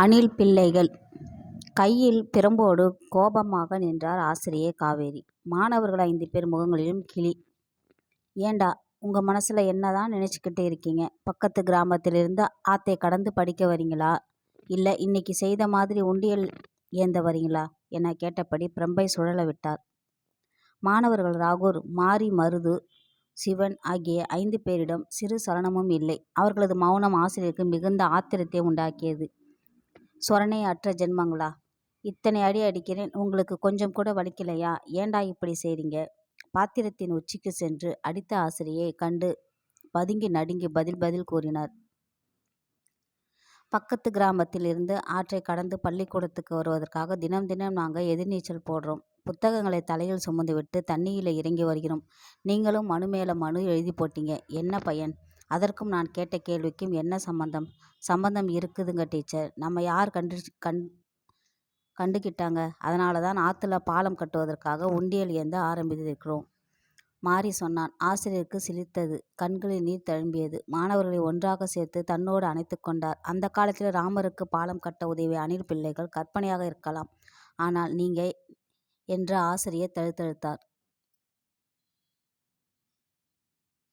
அணில் பிள்ளைகள் கையில் பிரம்போடு கோபமாக நின்றார் ஆசிரியை காவேரி. மாணவர்கள் ஐந்து பேர் முகங்களிலும் கிளி. ஏண்டா உங்கள் மனசில் என்னதான் நினச்சிக்கிட்டு இருக்கீங்க? பக்கத்து கிராமத்திலிருந்து ஆத்தை கடந்து படிக்க வரீங்களா? இல்லை இன்னைக்கு செய்த மாதிரி உண்டியல் ஏந்த வரீங்களா? என கேட்டபடி பிரம்பை சுழல விட்டார். மாணவர்கள் ராகூர் மாரி மருது சிவன் ஆகிய ஐந்து பேரிடம் சிறு சலனமும் இல்லை. அவர்களது மௌனம் ஆசிரியருக்கு மிகுந்த ஆத்திரத்தை உண்டாக்கியது. சொரணை அற்ற ஜென்மங்களா. இத்தனை அடி அடிக்கிறேன் உங்களுக்கு கொஞ்சம் கூட வலிக்கலையா? ஏண்டா இப்படி செய்றீங்க? பாத்திரத்தின் உச்சிக்கு சென்று அடித்த ஆசிரியை கண்டு பதுங்கி நடுங்கி பதில் பதில் கூறினார். பக்கத்து கிராமத்தில் இருந்து ஆற்றை கடந்து பள்ளிக்கூடத்துக்கு வருவதற்காக தினம் தினம் நாங்கள் எதிர்நீச்சல் போடுறோம். புத்தகங்களை தலையில் சுமந்துவிட்டு தண்ணியில் இறங்கி வருகிறோம். நீங்களும் மனு மேல மனு எழுதிப் போட்டீங்க. என்ன பயன்? அதற்கும் நான் கேட்ட கேள்விக்கும் என்ன சம்பந்தம்? சம்பந்தம் இருக்குதுங்க டீச்சர். நம்ம யார் கண்டு கண் கண்டுகிட்டாங்க. அதனாலதான் ஆற்றுல பாலம் கட்டுவதற்காக உண்டியல் ஏந்த ஆரம்பித்திருக்கிறோம். மாறி சொன்னான். ஆசிரியருக்கு சிலித்தது கண்களில் நீர் தழும்பியது. மாணவர்களை ஒன்றாக சேர்த்து தன்னோடு அணைத்து கொண்டார். அந்த காலத்தில் ராமருக்கு பாலம் கட்ட உதவிய அணில் பிள்ளைகள் கற்பனையாக இருக்கலாம். ஆனால் நீங்கள் என்ற ஆசிரியர் தழுத்தழுத்தார்